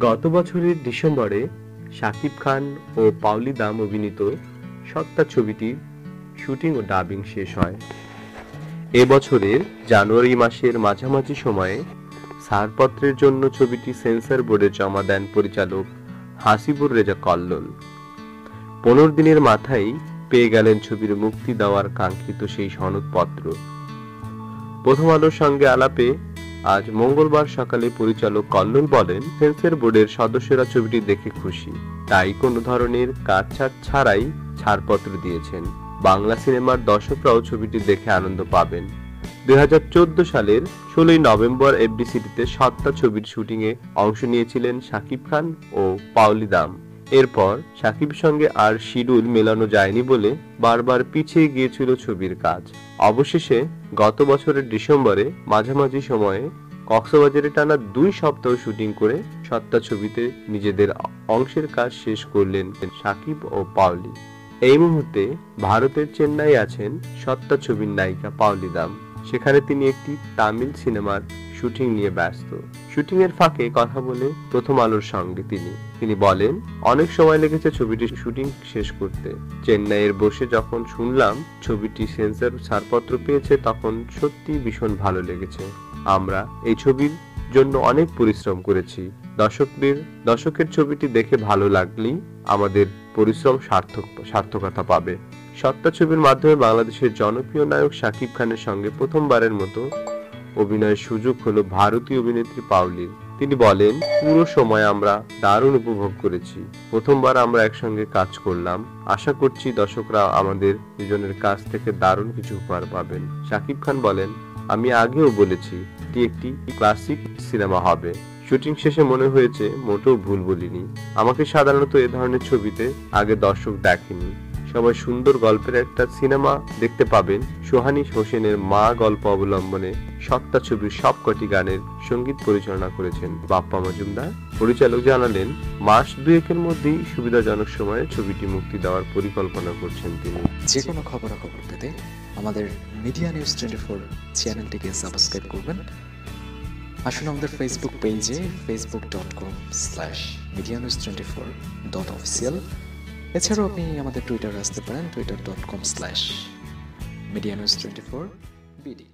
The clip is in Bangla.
গত বছরের ডিসেম্বরে শাকিব খান ও পাওলি দাম অভিনীত সত্তা ছবিটির শুটিং ও ডাবিং শেষ হয়। এবছরের জানুয়ারি মাসের মাঝামাঝি সময়ে ছাড়পত্রের জন্য ছবিটি সেন্সর বোর্ডে জমা দেন পরিচালক হাসিবুর রেজা কল্লোল। পনেরো দিনের মাথায় পেয়ে গেলেন ছবির মুক্তি দেওয়ার কাঙ্ক্ষিত সেই সনদপত্র। প্রথম আলোর সঙ্গে আলাপে আজ মঙ্গলবার সকালে পরিচালক কল্লোল বলেন, সেন্সর বোর্ডের সদস্যরা ছবিটি দেখে খুশি। তাই কোনো ধরনের কাটছাট ছাড়াই ছাড়পত্র দিয়েছেন। বাংলা সিনেমার দর্শকরাও ছবিটি দেখে আনন্দ পাবেন। দু হাজার চোদ্দ সালের ষোলোই নভেম্বর এফডিসিটিতে সত্তা ছবির শুটিংয়ে অংশ নিয়েছিলেন শাকিব খান ও পাওলি দাম। এরপর সাকিবের সঙ্গে আর শিডিউল মেলানো যায়নি বলে বারবার পিছিয়ে গিয়েছিল ছবির কাজ। অবশেষে গত বছরের ডিসেম্বরে মাঝামাঝি সময়ে কক্সবাজারে টানা দুই সপ্তাহ শুটিং করে সত্তা ছবিতে নিজেদের অংশের কাজ শেষ করলেন সাকিব ও পাওলি। এই মুহূর্তে ভারতের চেন্নাই আছেন সত্তা ছবির নায়িকা পাওলি দাম। সেখানে তিনি একটি তামিল সিনেমার শুটিং নিয়ে ব্যস্ত। শুটিং এর ফাঁকে কথা বলে প্রথম আলোর সঙ্গে তিনি। তিনি বলেন, অনেক সময় লেগেছে ছবিটি শুটিং শেষ করতে। চেন্নাইয়ের বসে যখন শুনলাম ছবিটি সেন্সর ছাড়পত্র পেয়েছে, তখন সত্যি ভীষণ ভালো লেগেছে। আমরা এই ছবির জন্য অনেক পরিশ্রম করেছি। দর্শকদের, দর্শকের ছবিটি দেখে ভালো লাগলেই আমাদের পরিশ্রম সার্থক, সার্থকতা পাবে। সত্তা ছবির মাধ্যমে বাংলাদেশের জনপ্রিয় নায়ক শাকিব খানের সঙ্গে প্রথমবারের মতো অভিনয়ের সুযোগ হলো ভারতীয় অভিনেত্রী পাওলির তিনি বলেন, পুরো সময় আমরা দারুণ উপভোগ করেছি। প্রথমবার আমরা একসঙ্গে কাজ করলাম। আশা করছি দর্শকরা আমাদের দুজনের কাছ থেকে দারুণ কিছু উপহার পাবেন। শাকিব খান বলেন, আমি আগেও বলেছি, এটি একটি ক্লাসিক সিনেমা হবে। শুটিং শেষে মনে হয়েছে, মোটেও ভুল বলিনি। আমাকে সাধারণত এ ধরনের ছবিতে আগে দর্শক দেখেনি। সবাই সুন্দর গল্পের একটা সিনেমা দেখতে পাবেন। সোহানি হোসেনের মা গল্প অবলম্বনে সত্তা ছবির সবকটি গানের সংগীত পরিচালনা করেছেন বাপ্পা মজুমদার। পরিচালক জানালেন, মাস দুয়েকের মধ্যেই সুবিধাজনক সময়ে ছবিটি মুক্তি দেওয়ার পরিকল্পনা করছেন তিনি। যে কোনো খবরাখবর পেতে আমাদের মিডিয়া নিউজ টোয়েন্টি ফোর চ্যানেলটিকে সাবস্ক্রাইব করবেন। আসুন আমাদের ফেসবুক পেজে facebook dot com slash media news twenty four dot official এছাড়াও আপনি আমাদের টুইটারে আসতে পারেন twitter dot com slash media news twenty four BD